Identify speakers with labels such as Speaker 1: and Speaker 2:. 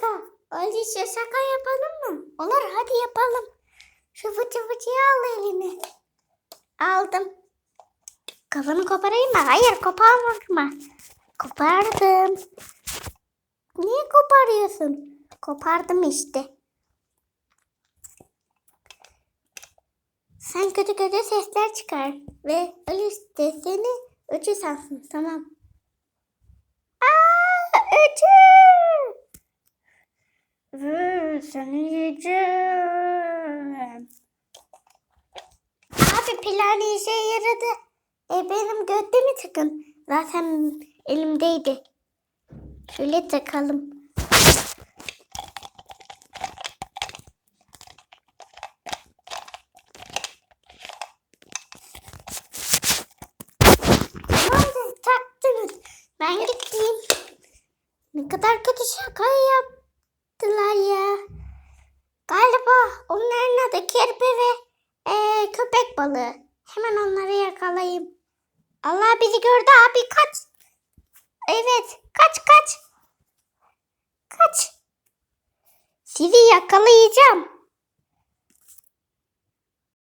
Speaker 1: kanka. Öyleyse şaka yapalım mı? Olur hadi yapalım. Şu fıçı fıçıyı al eline. Aldım. Kafanı koparayım mı? Hayır koparma. Kopardım. Niye koparıyorsun? Kopardım işte. Sen kötü kötü sesler çıkar ve öyleyse seni öcü sansın tamam. Seni yiyeceğim. Abi plan işe yaradı. E benim götte mi tıkın? Zaten elimdeydi. Şöyle takalım. Ben gideyim. Ne kadar kötü şaka yaptılar Galiba onların adı kirpi ve eee, köpek balığı. Hemen onları yakalayayım. Allah bizi gördü abi kaç. Evet kaç kaç. Kaç. Sizi yakalayacağım.